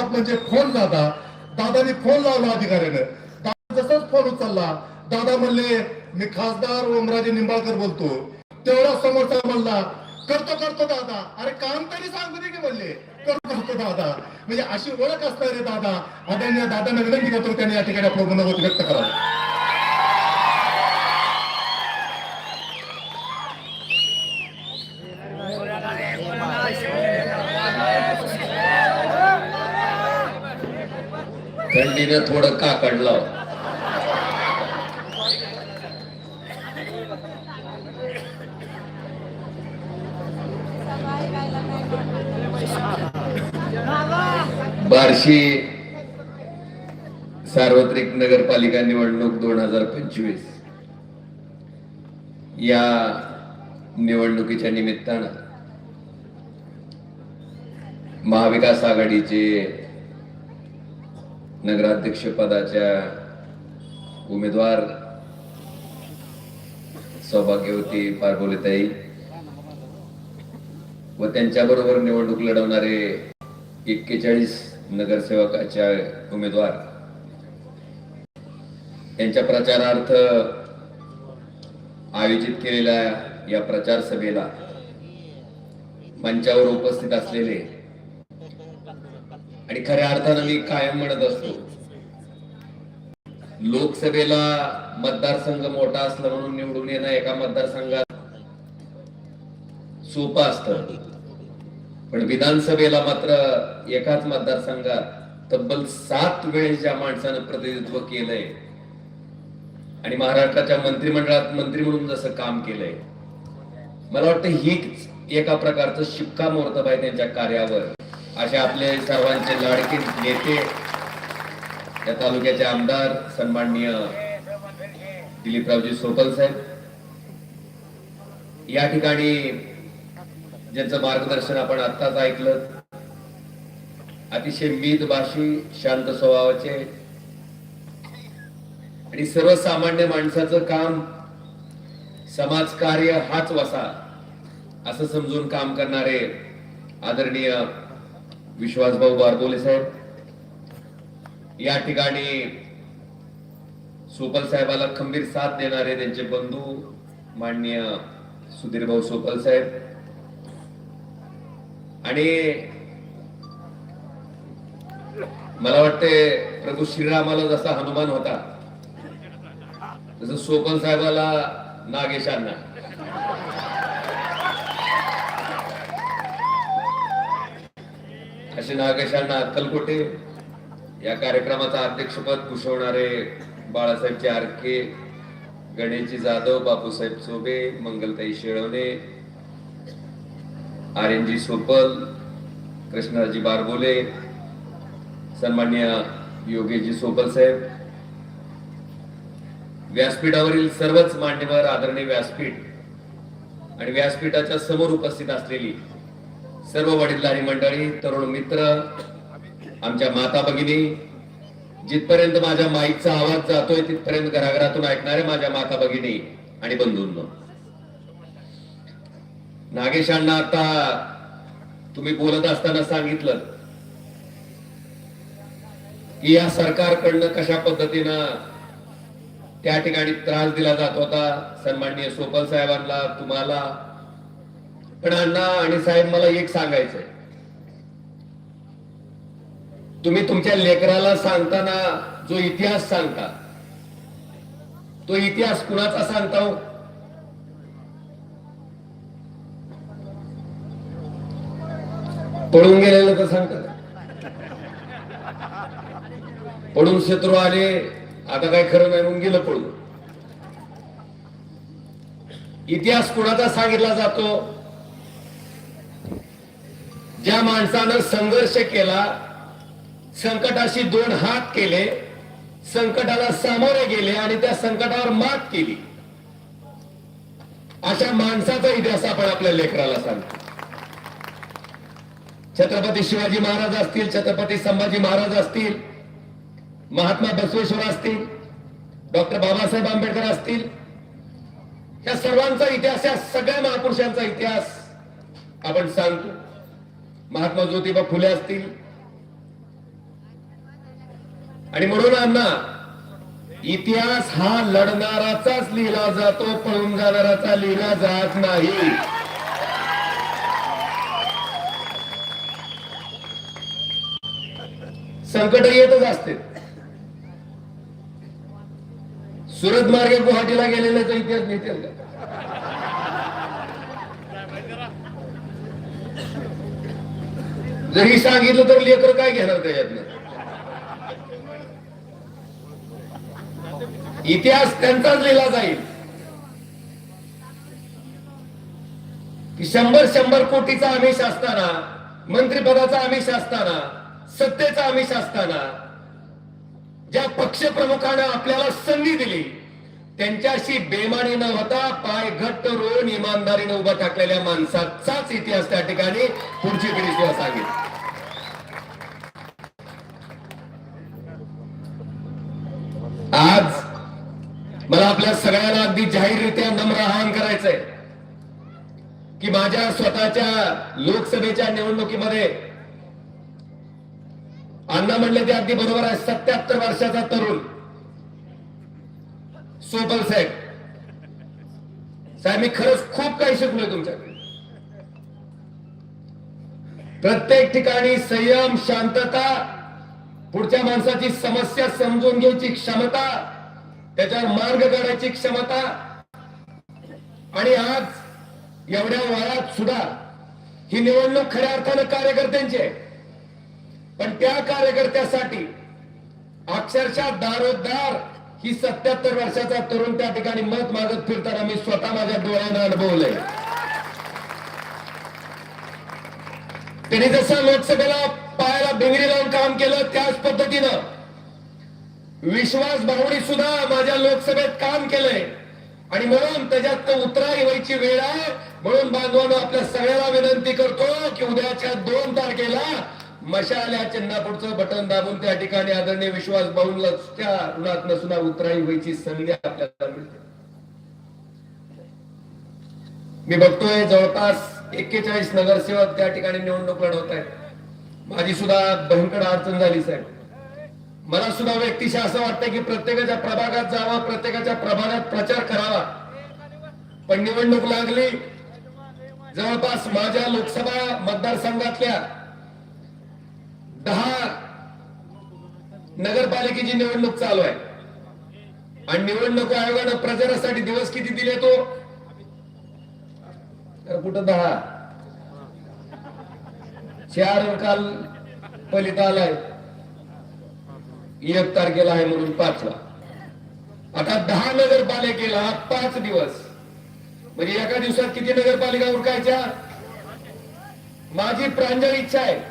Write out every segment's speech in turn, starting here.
खराब म्हणजे फोन दादा दादानी फोन लावला अधिकाऱ्यानं. दादा जसंच फोन उचलला दादा म्हणले मी खासदार ओमराजे निंबाळकर बोलतो. तेवढा समोरचा म्हणला करतो करतो दादा. अरे काम तरी सांगू दे की म्हणले. करतो करतो दादा. म्हणजे अशी ओळख असणारे दादा आदरणीय दादांना विनंती करतो त्यांनी या ठिकाणी आपलं मनोगत व्यक्त करावं. थंडीनं थोडं काकडलं बार्शी सार्वत्रिक नगरपालिका निवडणूक दोन हजार पंचवीस. या निवडणुकीच्या निमित्तानं महाविकास आघाडीचे नगराध्यक्ष पदाच्या उमेदवार सौभाग्यवती पारबोलेताई व त्यांच्याबरोबर निवडणूक लढवणारे एक्केचाळीस नगरसेवकाच्या उमेदवार. त्यांच्या प्रचारार्थ आयोजित केलेल्या या प्रचार सभेला मंचावर उपस्थित असलेले आणि खऱ्या अर्थानं मी कायम म्हणत असतो लोकसभेला मतदारसंघ मोठा असला म्हणून निवडून येणं एका मतदारसंघात सोपं असतं. पण विधानसभेला मात्र एकाच मतदारसंघात तब्बल सात वेळेस ज्या माणसानं प्रतिनिधित्व केलंय आणि महाराष्ट्राच्या मंत्रिमंडळात मंत्री म्हणून जसं काम केलंय मला वाटतं हीच एका प्रकारचं शिक्कामोर्तब आहे त्यांच्या कार्यावर. असे आपले सर्वांचे लाडके नेते या तालुक्याचे आमदार सन्माननीय दिलीपरावजी सोपल साहेब. या ठिकाणी ज्यांचं मार्गदर्शन आपण आत्ताच ऐकलं अतिशय मीत भाषी शांत स्वभावाचे आणि सर्वसामान्य माणसाचं काम समाजकार्य हाच वसा असं समजून काम करणारे आदरणीय विश्वासभाऊ बारदोले साहेब या ठिकाणी सोपल साहेबाला खंबीर साथ देणारे त्यांचे बंधू माननीय सुधीर भाऊ सोपल साहेब. आणि मला वाटते प्रभू श्रीरामाला जसा हनुमान होता तसं सोपल साहेबाला नागेशांना असे नागेशांना अक्कलकोटे या कार्यक्रमाचं अध्यक्षपद भूषवणारे बाळासाहेब चारके गणेशजी जाधव बापूसाहेब चोबे मंगलताई शेळवणे आर्यनजी सोपल कृष्णाजी बारबोले सन्मान्य योगेशजी सोपल साहेब. व्यासपीठावरील सर्वच मान्यवर आदरणीय व्यासपीठ आणि व्यासपीठाच्या समोर उपस्थित असलेली सर्व वडीलधारी मंडळी तरुण मित्र आमच्या माता भगिनी जिथपर्यंत माझ्या माईकचा आवाज जातोय तिथपर्यंत घराघरातून ऐकणारे माझ्या माता भगिनी आणि बंधूंनो. नागेशांना आता तुम्ही बोलत असताना सांगितलं की या सरकारकडनं कशा पद्धतीनं त्या ठिकाणी त्रास दिला जात होता? सन्माननीय सोपल साहेबांना तुम्हाला पण अण्णा आणि साहेब मला एक सांगायचंय. तुम्ही तुमच्या लेकराला सांगताना जो इतिहास सांगता तो इतिहास कुणाचा सांगता हो? पळून गेलेलं तर सांगतात. पडून शत्रू आले आता काय खरं नाही म्हणून गेलं पळून. इतिहास कुणाचा सांगितला जातो? ज्या माणसानं संघर्ष केला संकटाशी दोन हात केले संकटाला सामोरे गेले आणि त्या संकटावर मात केली. अशा माणसाचा इतिहास आपण आपल्या लेकराला सांगतो. छत्रपती शिवाजी महाराज असतील छत्रपती संभाजी महाराज असतील महात्मा बसवेश्वर असतील डॉक्टर बाबासाहेब आंबेडकर असतील या सर्वांचा इतिहास या सगळ्या महापुरुषांचा इतिहास आपण सांगतो. महात्मा ज्योतिबा फुले असतील. आणि म्हणून अण्णा इतिहास हा लढणाराचाच लिहिला जातो पळून जाणाराचा लिहिला जात नाही. संकट येतच असते. सुरत मार्गे गुवाहाटीला गेलेल्याचा इतिहास नेतील का? जरी सांगितलं तर लेकर काय घेणार त्याच्यातनं? इतिहास त्यांचाच लिहिला जाईल. की शंभर शंभर कोटीचा आमिष असताना मंत्रिपदाचा आमिष असताना सत्तेचा आमिष असताना ज्या पक्षप्रमुखानं आपल्याला संधी दिली त्यांच्याशी बेमानी न होता पाय घट्ट रोवून इमानदारीने उभा टाकलेल्या माणसाचाच इतिहास त्या ठिकाणी पुढची पिढी सुद्धा सांगेल. आज मला आपल्या सगळ्यांना अगदी जाहीररित्या नम्र आवाहन करायचंय की माझ्या स्वतःच्या लोकसभेच्या निवडणुकीमध्ये अण्णा म्हणले ते अगदी बरोबर आहे सत्याहत्तर वर्षाचा तरुण सोपल साहेब. साहेब मी खरंच खूप काही शिकलोय तुमच्याकडे. प्रत्येक ठिकाणी संयम शांतता पुढच्या माणसाची समस्या समजून घ्यायची क्षमता त्याच्यावर मार्ग काढायची क्षमता. आणि आज एवढ्या वारात सुद्धा ही निवडणूक खऱ्या अर्थानं कार्यकर्त्यांची आहे. पण त्या कार्यकर्त्यासाठी अक्षरशः दारोदार ही सत्याहत्तर वर्षाचा तरुण त्या ठिकाणी मत मागत फिरताना मी स्वतः माझ्या डोळ्यानं अनुभवलंय. त्यांनी जसं लोकसभेला पायाला भिंगरी लावून काम केलं त्याच पद्धतीनं विश्वास भावनी सुद्धा माझ्या लोकसभेत काम केलंय. आणि म्हणून त्याच्यात उतराई व्हायची वेळ आहे. म्हणून बांधवांनो आपल्या सगळ्याला विनंती करतो की उद्याच्या दोन तारखेला मशाल्या चिन्हापुढचं बटन दाबून त्या ठिकाणी आदरणीय विश्वास भाऊंला त्या ऋणात सुद्धा उतराई व्हायची संधी आपल्याला मिळते. मी बघतोय जवळपास एक्केचाळीस नगरसेवक त्या ठिकाणी निवडणूक लढवत आहेत. माझी सुद्धा भयंकर अडचण झाली साहेब. मला सुद्धा व्यक्तिशः असं वाटतं की प्रत्येकाच्या प्रभागात जावा प्रत्येकाच्या प्रभागात प्रचार करावा. पण निवडणूक लागली. जवळपास माझ्या लोकसभा मतदारसंघातल्या दहा नगरपालिकेची निवडणूक चालू आहे. आणि निवडणूक आयोगानं प्रचारासाठी दिवस किती दिले तो? तर कुठं दहा? चार काल फलित आलाय. एक तारखेला आहे म्हणून पाचला. आता दहा नगरपालिकेला पाच दिवस. म्हणजे एका दिवसात किती नगरपालिका उरकायच्या? माझी प्रांजळ इच्छा आहे.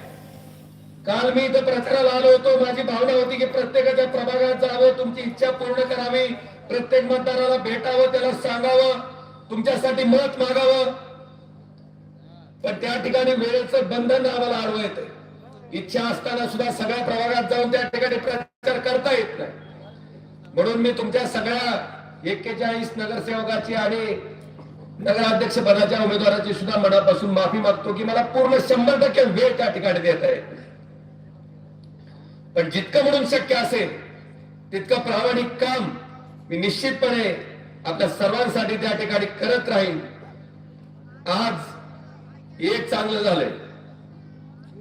काल मी इथं प्रचाराला आलो होतो. माझी भावना होती की प्रत्येकाच्या प्रभागात जावं तुमची इच्छा पूर्ण करावी. प्रत्येक मतदाराला भेटावं त्याला सांगावं तुमच्यासाठी मत मागावं. पण त्या ठिकाणी वेळेचं बंधन आम्हाला आडवं येत इच्छा असताना सुद्धा सगळ्या प्रभागात जाऊन त्या ठिकाणी प्रचार करता येत नाही. म्हणून मी तुमच्या सगळ्या एक्केचाळीस नगरसेवकाची आणि नगराध्यक्ष पदाच्या उमेदवाराची सुद्धा मनापासून माफी मागतो की मला पूर्ण शंभर टक्के वेळ त्या ठिकाणी देत आहे पण जितकं म्हणून शक्य असेल तितकं प्रामाणिक काम मी निश्चितपणे आपल्या सर्वांसाठी त्या ठिकाणी करत राहीन. आज एक चांगलं झालंय.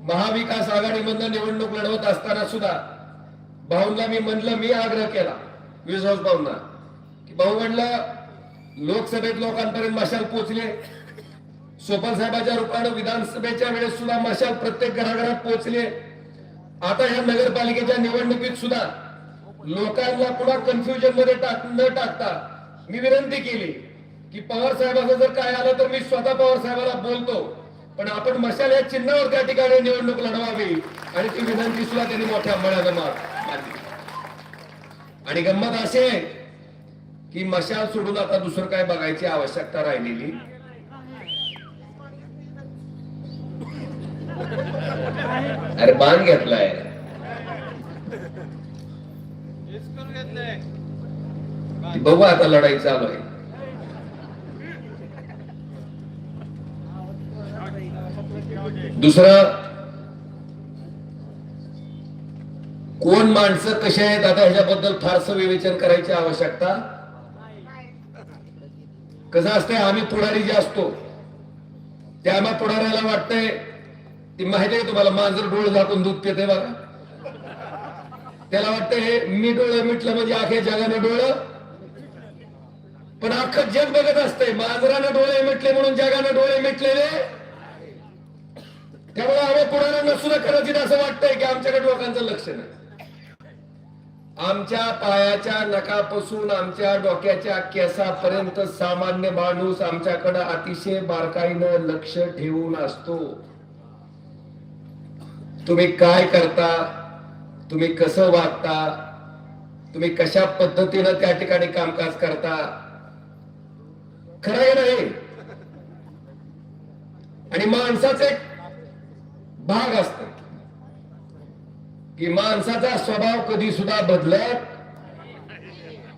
महाविकास आघाडीमधनं निवडणूक लढवत असताना सुद्धा भाऊंना मी म्हणलं मी आग्रह केला विश्वास भाऊंना की भाऊ म्हणलं लोकसभेत लोकांपर्यंत मशाल पोहोचले. सोपल साहेबाच्या रूपानं विधानसभेच्या वेळेस सुद्धा मशाल प्रत्येक घराघरात पोहोचले. आता ह्या नगरपालिकेच्या निवडणुकीत सुद्धा लोकांना पुन्हा कन्फ्युजनमध्ये टाक न टाकता मी विनंती केली की पवार साहेबाचं जर काय आलं तर मी स्वतः पवार साहेबाला बोलतो. पण आपण मशाल या चिन्हावर त्या ठिकाणी निवडणूक लढवावी. आणि ती विनंती सुद्धा त्यांनी मोठ्या अंमलानं मारली आणि गंमत अशी आहे की मशाल सोडून आता दुसरं काय बघायची आवश्यकता राहिलेली? अरे बाण घेतलाय. बघू आता लढाई चालू आहे. दुसरं कोण माणसं कशी आहेत आता ह्याच्याबद्दल फारसं विवेचन करायची आवश्यकता? कसं असतंय आम्ही पुढारी जे असतो त्या आम्हा पुढाऱ्याला वाटतंय ती माहिती आहे तुम्हाला? मांजर डोळे झाकून दूध पिते बघा. त्याला वाटतंय मी डोळं मिटलं म्हणजे आखे जगाने डोळं. पण अख्खं जग बघत असतंय मांजरानं डोळे मिटले म्हणून जगानं डोळे मिटलेले. त्यामुळे आम्ही पुढाऱ्यांना सुद्धा कदाचित असं वाटतंय की आमच्याकडे लोकांचं लक्ष नाही. आमच्या पायाच्या नकापासून आमच्या डोक्याच्या केसापर्यंत सामान्य माणूस आमच्याकडे अतिशय बारकाईनं लक्ष ठेवून असतो. तुम्ही काय करता? तुम्ही कसं वागता? तुम्ही कशा पद्धतीनं त्या ठिकाणी कामकाज करता? खरं आहे नाही आणि माणसाचे एक भाग असत की माणसाचा स्वभाव कधी सुद्धा बदलत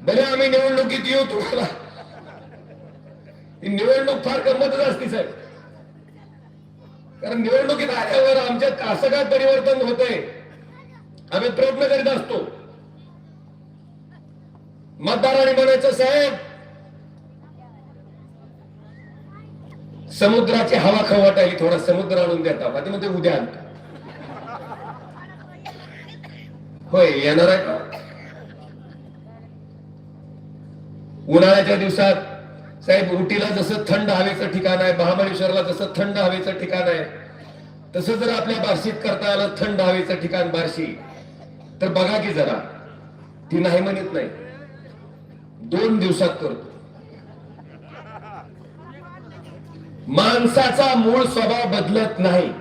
भले आम्ही निवडणुकीत येऊ तुम्हाला. निवडणूक फार गंमतच असते साहेब. कारण निवडणुकीत आल्यावर आमच्यात असं काय परिवर्तन होतंय. आम्ही प्रयत्न करीत असतो. मतदारांनी म्हणायचं साहेब समुद्राची हवा खवट आली थोडा समुद्र आणून देता का ते म्हणते उद्या आणतो. होय येणार आहे का? उन्हाळ्याच्या दिवसात साहेब उटीला जसं थंड हवेचं ठिकाण आहे महाबळेश्वरला जसं थंड हवेचं ठिकाण आहे तसं जर आपल्या बार्शीत करता आलं थंड हवेचं ठिकाण बार्शी तर बघा की जरा ती नाही म्हणत नाही. दोन दिवसात करतो. माणसाचा मूळ स्वभाव बदलत नाही.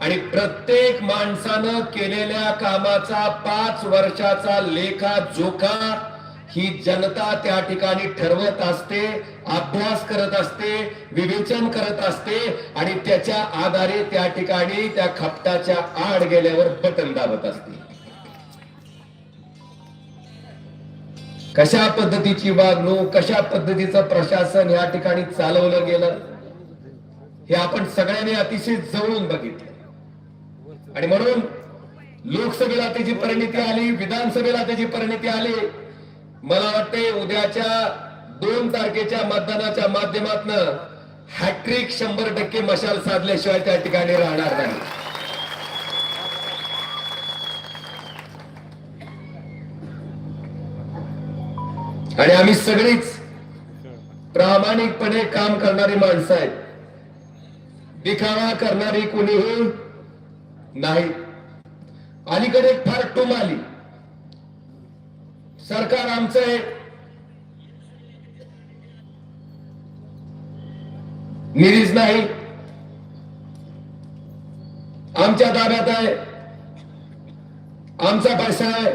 आणि प्रत्येक माणसानं केलेल्या कामाचा पाच वर्षाचा लेखा जोखा ही जनता त्या ठिकाणी ठरवत असते अभ्यास करत असते विवेचन करत असते आणि त्याच्या आधारे त्या ठिकाणी त्या खपटाच्या आड गेल्यावर बटन दाबत असते. कशा पद्धतीची वागणूक कशा पद्धतीचं प्रशासन या ठिकाणी चालवलं गेलं हे आपण सगळ्यांनी अतिशय जवळून बघितलं. आणि म्हणून लोकसभेला त्याची परिणिती आली विधानसभेला त्याची परिणिती आली मला वाटते उद्याच्या दोन तारखेच्या मतदानाच्या माध्यमातून हॅट्रिक शंभर टक्के मशाल साधल्याशिवाय त्या ठिकाणी राहणार नाही. आणि आम्ही सगळीच प्रामाणिकपणे काम करणारी माणसं आहेत. दिखावा करणारी कोणीही नाही. अलीकडे एक फार टूम आली. सरकार आमचं आहे. निरीज नाही. आमच्या ताब्यात आहे. आमचा पैसा आहे.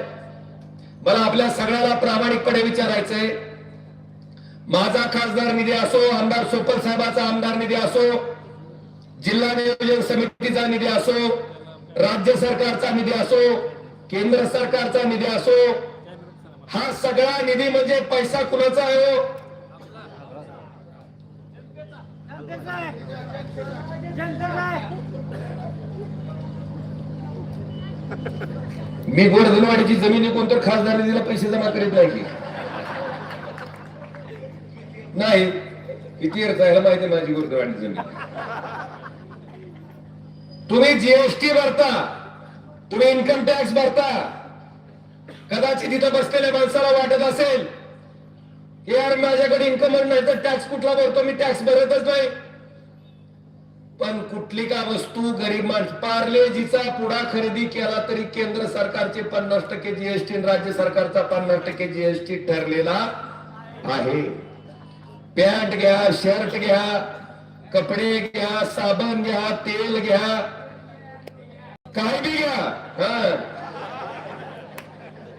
मला आपल्या सगळ्याला प्रामाणिकपणे विचारायचंय. माझा खासदार निधी असो आमदार सोपल साहेबाचा आमदार निधी असो जिल्हा नियोजन समितीचा निधी असो राज्य सरकारचा निधी असो केंद्र सरकारचा निधी असो हा सगळा निधी म्हणजे पैसा कुणाचा आहे हो? मी गोरधनवाडीची जमिनी कोणतर खासदार निधीला पैसे जमा करीत नाही की नाही किती अर्थ आहे माहिती माझी गोरधनवाडी जमीन तुम्ही जीएसटी भरता तुम्ही इन्कम टॅक्स भरता कदाचित इथं बसलेल्या माणसाला वाटत असेल की यार माझ्याकडे इन्कम नाही तर टॅक्स कुठला भरतो? मी टॅक्स भरतच नाही. पण कुठली का वस्तू गरीब माणस पार्लेजीचा पुडा खरेदी केला तरी केंद्र सरकारचे पन्नास टक्के जीएसटी राज्य सरकारचा पन्नास टक्के जीएसटी ठरलेला आहे. पॅन्ट घ्या शर्ट घ्या कपडे घ्या साबण घ्या तेल घ्या. काय बी घ्या. हा.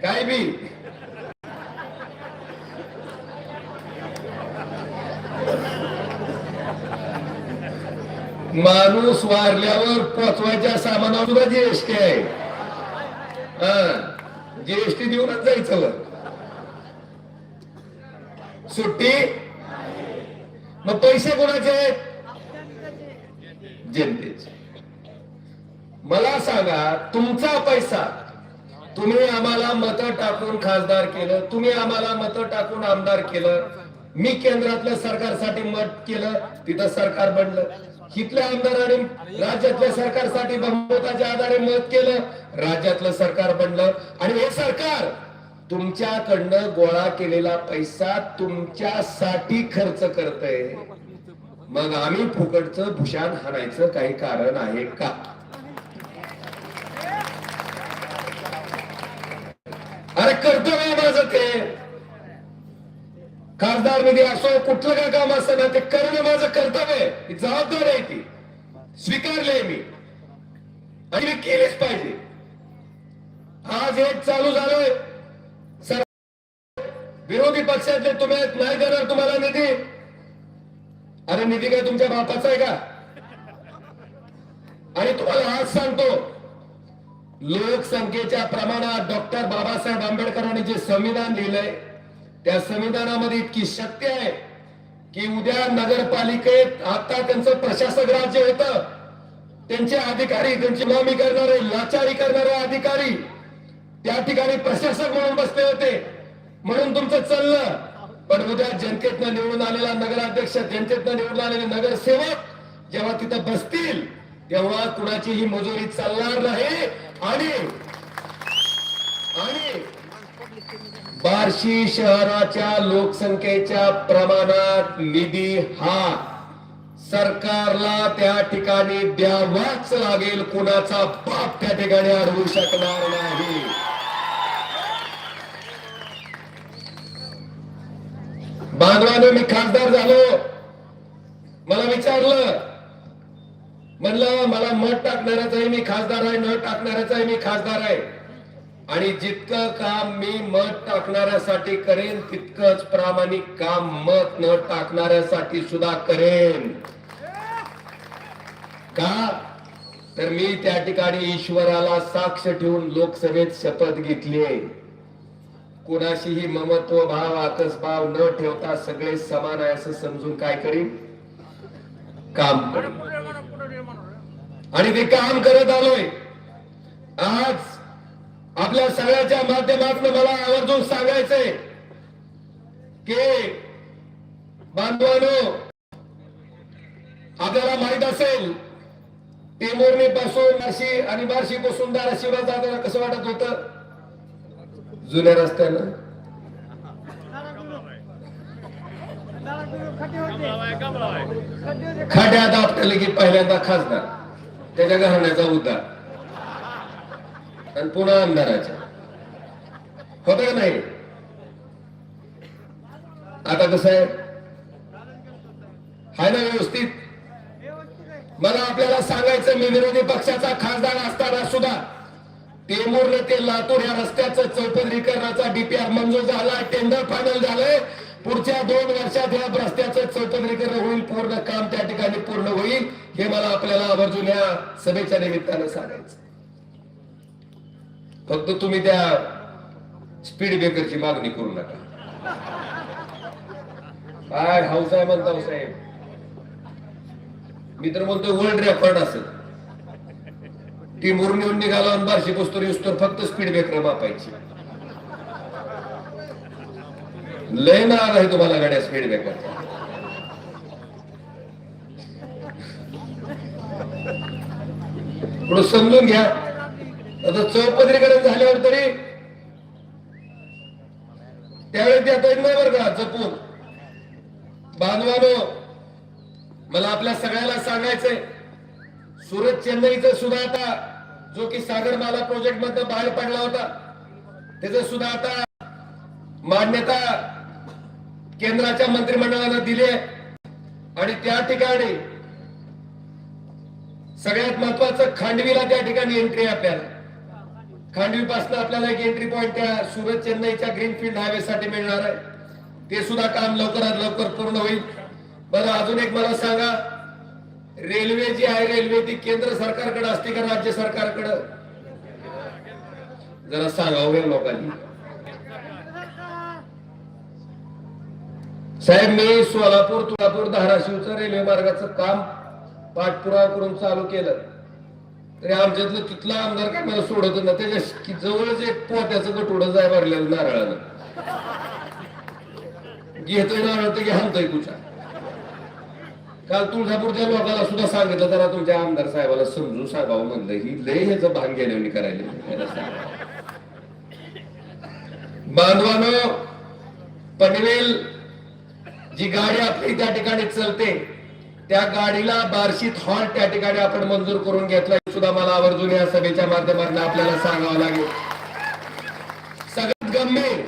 काय बी. माणूस वारल्यावर पोचवायच्या सामानावर सुद्धा जीएसटी आहे. हा जीएसटी देऊनच जायचं वर. सुट्टी? मग पैसे कोणाचे आहेत? जनतेचे. मला सांगा तुमचा पैसा तुम्ही आम्हाला मतं टाकून खासदार केलं तुम्ही आम्हाला मतं टाकून आमदार केलं मी केंद्रातल्या सरकारसाठी मत केलं तिथं सरकार बनलं. इथल्या आमदारांनी राज्यातल्या सरकारसाठी बहुमताच्या आधारे मत केलं राज्यातलं सरकार बनलं. आणि हे सरकार तुमच्याकडनं गोळा केलेला पैसा तुमच्यासाठी खर्च करतय. मग आम्ही फुकटचं भूषण हाणायचं काही कारण आहे का अरे कर्तव्य आहे माझं ते खासदार निधी असो कुठलं काय काम असतं ना ते करणं माझं कर्तव्य आहे. जबाबदारी आहे ती. स्वीकारले मी. आणि मी केलीच पाहिजे. आज एक चालू झालोय. सर विरोधी पक्षातले तुम्ही नाही देणार तुम्हाला निधी. अरे निधी काय तुमच्या बापाचा आहे का? आणि तुम्हाला आज सांगतो लोकसंख्येच्या प्रमाणात डॉक्टर बाबासाहेब आंबेडकरांनी जे संविधान लिहिलंय त्या संविधानामध्ये इतकी शक्ती आहे की उद्या नगरपालिकेत आता त्यांचं प्रशासक राज्य होतं. त्यांचे अधिकारी त्यांची मामी करणारे लाचारी करणारे अधिकारी त्या ठिकाणी प्रशासक म्हणून बसले होते. म्हणून तुमचं चाललं. पण उद्या जनतेतनं निवडून आलेला नगराध्यक्ष जनतेतनं निवडून आलेले नगरसेवक जेव्हा तिथं बसतील तेव्हा कुणाचीही मजुरी चालणार नाही. आणि बार्शी शहराच्या लोकसंख्येच्या प्रमाणात निधी हा सरकारला त्या ठिकाणी द्यावाच लागेल कुणाचा बाप त्या ठिकाणी अडवू शकणार नाही. बांधवानं मी खासदार झालो. मला विचारलं. म्हणलं मला मत टाकणाऱ्याचाही मी खासदार आहे न टाकणाऱ्याचाही मी खासदार आहे. आणि जितकं काम मी मत टाकणाऱ्यासाठी करेन तितकंच प्रामाणिक काम मत न टाकणाऱ्यासाठी सुद्धा करेन. का? तर मी त्या ठिकाणी ईश्वराला साक्ष ठेवून लोकसभेत शपथ घेतली कुणाशीही ममत्व भाव आकसभाव न ठेवता सगळे समान आहे असं समजून काय करीन? काम करीन. आणि ते काम करत आलोय. आज आपल्या सगळ्याच्या माध्यमातून मला आवर्जून सांगायचंय की बांधवानो आपल्याला माहीत असेल टेमोरणी पासून बार्शी आणि बारशी पासून धाराशिवला जाताना कसं वाटत होतं? जुन्या रस्त्यानं. खड्यात आपल्याला की पहिल्यांदा खासदार त्याच्या घराण्याचा उद्धार आणि पुन्हा अंधाराच्या. होत का नाही? आता कसं आहे? हाय ना व्यवस्थित? मला आपल्याला सांगायचं मी विरोधी पक्षाचा खासदार असताना सुद्धा तेमूर ते लातूर या रस्त्याचं चौपदरीकरणाचा डीपीआर मंजूर झाला टेंडर फायनल झालंय. पुढच्या दोन वर्षात या रस्त्याचं चौपदरीकरण होईल पूर्ण काम त्या ठिकाणी पूर्ण होईल हे मला आपल्याला आवर्जून या सभेच्या निमित्तानं सांगायचं. फक्त तुम्ही त्या स्पीड ब्रेकरची मागणी करू नका. काय हाऊस आहे म्हणता हो साहेब? मी तर म्हणतो वर्ल्ड रेकॉर्ड असेल. ती मुरणी निघाला आणि बारशी पुस्तोर युस्तोर फक्त स्पीड ब्रेकर मापायची. लय नाग आहे तुम्हाला गाड्या स्पीड ब्रेकर समजून घ्या. आता चौपदरीकरण झाल्यावर तरी त्यावेळी ते आता नाही बरं का जपून. बांधवानो मला आपल्या सगळ्याला सांगायचंय सुरत चेन्नईचं सुद्धा आता जो की सागरमाला प्रोजेक्टमध्ये बाहेर पडला होता त्याच सुद्धा आता मान्यता केंद्राच्या मंत्रिमंडळानं दिली आहे आणि त्या ठिकाणी सगळ्यात महत्वाचं खांडवीला त्या ठिकाणी एंट्री आपल्याला. खांडवी पासून आपल्याला एक एंट्री पॉइंट त्या सुरत चेन्नईच्या ग्रीनफील्ड हायवे साठी मिळणार आहे. ते सुद्धा काम लवकरात लवकर पूर्ण होईल. बरं अजून एक मला सांगा. रेल्वे जी आहे रेल्वे ती केंद्र सरकारकडे असते का राज्य सरकारकडे? जरा सांगावं हो लोकांनी. साहेब मी सोलापूर तुळापूर धाराशिवचं रेल्वे मार्गाचं काम पाठपुरावा करून चालू केलं. तरी आमच्यातलं तिथला आमदार काय मला सोडत ना त्याच्या जवळच एक पोत्याचं कटोडं जाय भरलेलं नारळानं. घेतोय नारळ तर घालतोय तुझ्या काल तुळजापूरच्या लोकांना सुद्धा सांगितलं जरा तुमच्या आमदार साहेबाला समजून सांगावं म्हणलं. ही लय ह्याचं भान घेण्यावणी करायला. बांधवानो पनवेल जी गाडी आपली त्या ठिकाणी चलते त्या गाडीला बार्शीत हॉल त्या ठिकाणी आपण मंजूर करून घेतला सुद्धा मला आवर्जून या सभेच्या माध्यमातून आपल्याला सांगावं लागेल. सगळ्यात गंभीर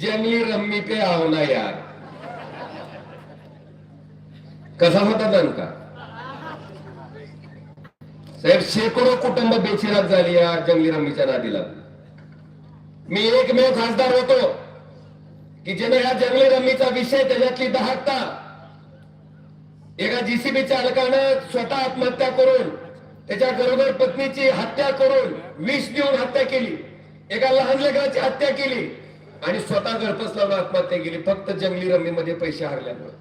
जंगली रम्मी पे आओ ना यार. कसा होता दणका? साहेब शेकडो कुटुंब बेचिराग झाली या जंगली रम्मीच्या नादीला. मी एकमेव खासदार होतो की ज्याने या जंगली रम्मीचा विषय त्याच्यातली दहाता एका जीसीबी चालकानं स्वतः आत्महत्या करून त्याच्या गरोदर पत्नीची हत्या करून विष देऊन हत्या केली. एका लहान लेकराची हत्या केली आणि स्वतः गळपस लावून आत्महत्या केली. फक्त जंगली रमीमध्ये पैसे हरल्यामुळे.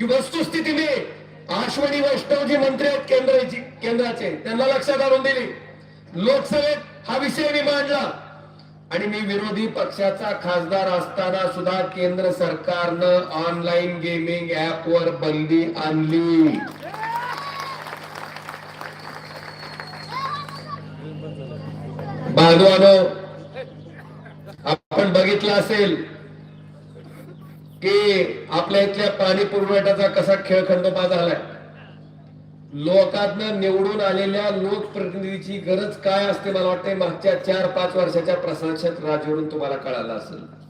ही वस्तुस्थिती मी आश्वनी वैष्णव जी मंत्री आहेत केंद्राची केंद्राचे. त्यांना लक्षात आणून दिली. लोकसभेत हा विषय मी मांडला. आणि मी विरोधी पक्षाचा खासदार असताना सुद्धा केंद्र सरकारनं ऑनलाईन गेमिंग ऍप वर बंदी आणली. बांधवानो आपण बघितलं असेल की आपल्या इथल्या पाणी पुरवठ्याचा कसा खेळखंडोबा झालाय. लोकातनं निवडून आलेल्या लोकप्रतिनिधीची गरज काय असते मला वाटते मागच्या चार पाच वर्षाच्या प्रशासक राजवरून तुम्हाला कळालं असेल.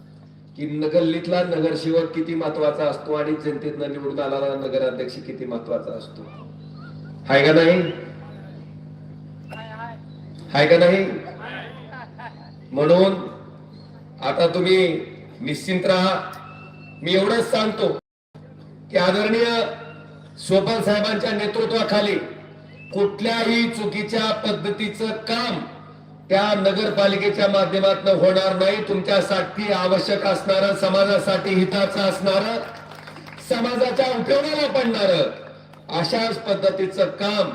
की नगल्लीतला नगरसेवक किती महत्त्वाचा असतो आणि जनतेतनं निवडून आलेला नगराध्यक्ष किती महत्त्वाचा असतो? हाय का नाही? हाय का नाही? म्हणून आता तुम्ही निश्चिंत राहा. मी एवढंच सांगतो की आदरणीय सोपान साहेबांच्या नेतृत्वाखाली कुठल्याही चुकीच्या पद्धतीचं काम त्या नगरपालिकेच्या माध्यमातून होणार नाही. तुमच्यासाठी आवश्यक असणार समाजासाठी हिताचं असणार समाजाच्या उपयोगाला पडणार अशाच पद्धतीचं काम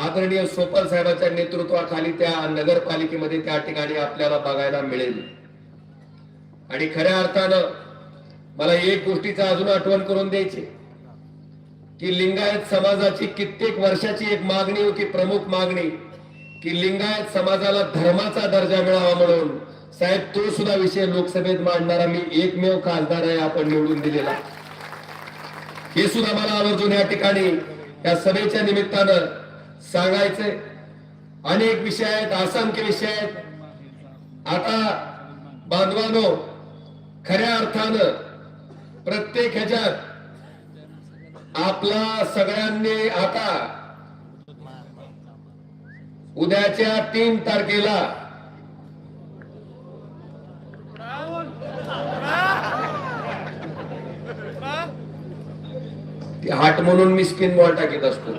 आदरणीय सोपल साहेबांच्या नेतृत्वाखाली त्या नगरपालिकेमध्ये त्या ठिकाणी आपल्याला बघायला मिळेल. आणि खऱ्या अर्थानं मला एक गोष्टीचं अजून आठवण करून द्यायची की लिंगायत समाजाची कित्येक वर्षाची एक मागणी होती प्रमुख मागणी. की लिंगायत समाजाला धर्माचा दर्जा मिळावा म्हणून. साहेब तो सुद्धा विषय लोकसभेत मांडणारा मी एकमेव खासदार आहे आपण निवडून दिलेला. हे सुद्धा मला आवर्जून या ठिकाणी या सभेच्या निमित्तानं सांगायचंय. अनेक विषय आहेत असंख्य विषय आहेत. आता बांधवानो खऱ्या अर्थानं प्रत्येक ह्याच्यात आपला सगळ्यांनी आता उद्याच्या तीन तारखेला हाट म्हणून मी स्पिन बॉल टाकीत असतो.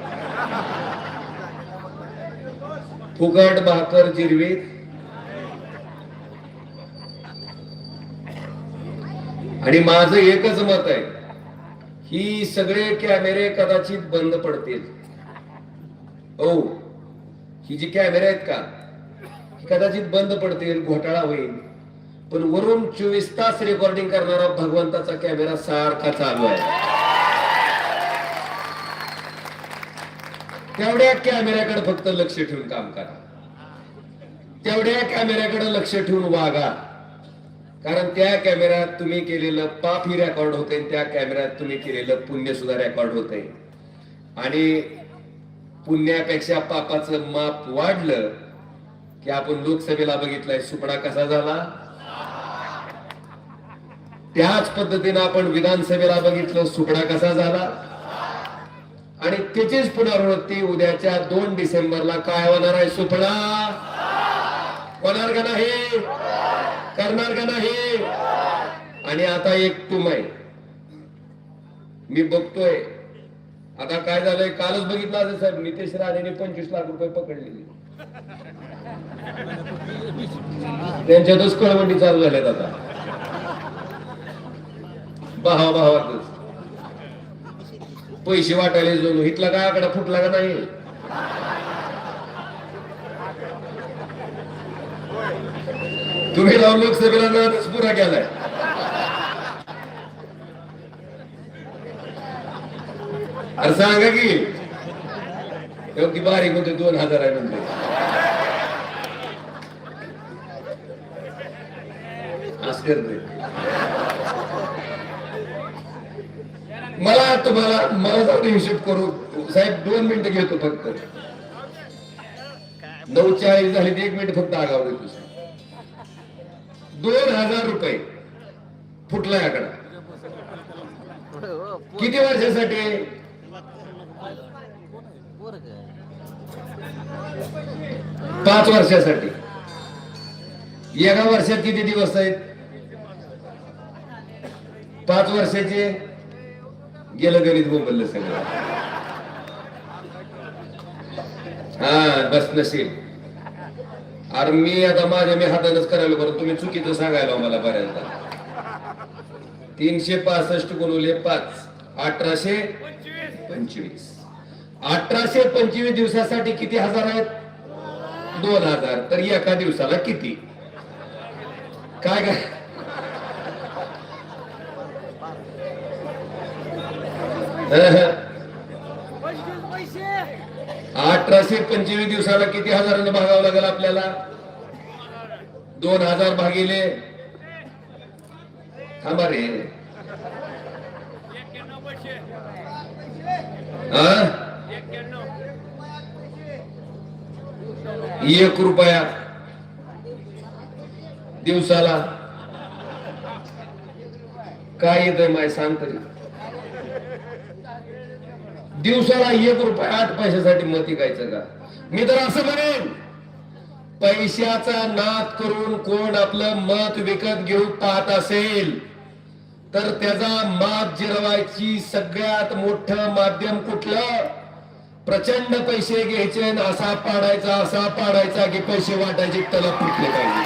फुकट भाकर जिरवीत आणि माझं एकच मत आहे. ही सगळे कॅमेरे कदाचित बंद पडतील. हो ही जी कॅमेरे आहेत का ही कदाचित बंद पडतील घोटाळा होईल. पण वरून चोवीस तास रेकॉर्डिंग करणारा भगवंताचा कॅमेरा सारखा चालू आहे. तेवढ्या कॅमेऱ्याकडे फक्त लक्ष ठेवून काम करा. तेवढ्या कॅमेऱ्याकडे लक्ष ठेवून वागा. कारण त्या कॅमेऱ्यात तुम्ही केलेलं पाप ही रेकॉर्ड होते त्या कॅमेऱ्यात तुम्ही केलेलं पुण्य सुद्धा रेकॉर्ड होते आणि पुण्यापेक्षा पापाचं माप वाढलं की आपण लोकसभेला बघितलंय सुपडा कसा झाला? त्याच पद्धतीनं आपण विधानसभेला बघितलं सुपडा कसा झाला? आणि त्याचीच पुनरावृत्ती उद्याच्या दोन डिसेंबरला काय होणार आहे सुपडा? होणार का नाही? करणार का नाही? आणि आता एक तुम आहे मी बघतोय. आता काय झालंय? कालच बघितलं असेल साहेब नितेश राणेने पंचवीस लाख रुपये पकडलेले. त्यांच्यातच कळवंडी चालू झाल्यात आता. भावा भावातच पैसे वाटायला जणू इथला काय आकडा फुटला का नाही? तुम्ही लावून लोकसभेला नाच पुरा केलाय. अरे सांगा की योग्य बारीक होते दोन हजार आहे म्हणते मला तुम्हाला मला जाऊन हिशोब करू. साहेब दोन मिनिटं घेतो फक्त. नऊ चाळीस झाली एक मिनिट फक्त आगाव देतो दोन हजार रुपये फुटला याकडे. किती वर्षासाठी? पाच वर्षासाठी. एका वर्षात किती दिवस आहेत? पाच वर्षाचे? गेलं गणित बोंबललं सगळं. हा बस नसेल अरे मी आता माझ्या मी हातानच करायला बरं. तुम्ही चुकीचं सांगायला मला बऱ्याचदा. तीनशे पासष्ट गुणवले पाच. अठराशे पंचवीस. अठराशे पंचवीस दिवसासाठी किती हजार आहेत? दोन हजार. तर एका दिवसाला किती? काय काय? अठराशे पंचवीस दिवसाला किती हजारानं भागावं लागेल आपल्याला? दोन हजार भागिले. थांबा रे. एक रुपया. दिवसाला. काय येतंय माय? सांग तरी. दिवसाला एक रुपया आठ पैशासाठी मत ऐकायचं का? मी तर असं म्हणेन पैशाचा नाद करून कोण आपलं मत विकत घेऊ पाहत असेल तर त्याचा मात जिरवायची सगळ्यात मोठं माध्यम कुठलं? प्रचंड पैसे घ्यायचे असा पाडायचा असा पाडायचा की पैसे वाटायचे त्याला फुटले पाहिजे.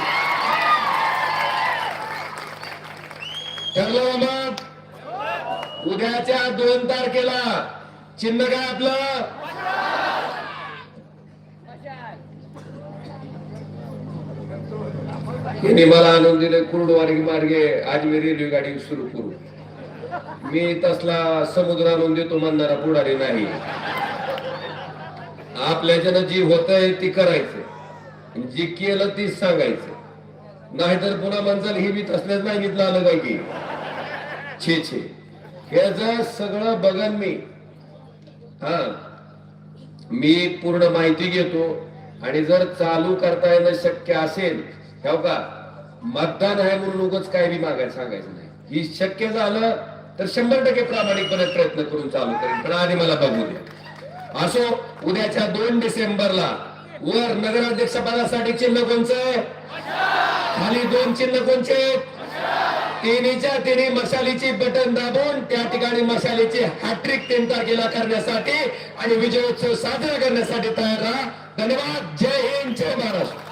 ठरलं मग उद्याच्या दोन तारखेला चिन्ह काय आपलं? यांनी मला आणून दिले कुर्डवारी मार्गे. अजमेर रेल्वे गाडी सुरू करू. मी तसला समुद्र आणून देतो म्हणणारा पुढारी नाही. आपल्याच्यानं जी होतंय ती करायचं. जी केलं तीच सांगायचं. नाहीतर पुन्हा म्हणचाल हे बी तसल्याच नाही घेतलं आलं काय की? छे छे. याच सगळं बघन मी हा. मी पूर्ण माहिती घेतो आणि जर चालू करता येणं शक्य असेल ठेव का मतदान आहे म्हणून उगच काय बी मागायला सांगायचं नाही. ही शक्य झालं तर शंभर टक्के प्रामाणिकपणे प्रयत्न करून चालू करेन. पण आधी मला बघू द्या. असो उद्याच्या दोन डिसेंबरला वर नगराध्यक्षपदासाठी चिन्ह कोणचं? खाली दोन चिन्ह कोणचे? तिन्हीच्या तिन्ही मशालीची बटन दाबून त्या ठिकाणी मशालीची हॅट्रिक तीन तारखेला करण्यासाठी आणि विजयोत्सव साजरा करण्यासाठी तयार राहा. धन्यवाद. जय हिंद. जय महाराष्ट्र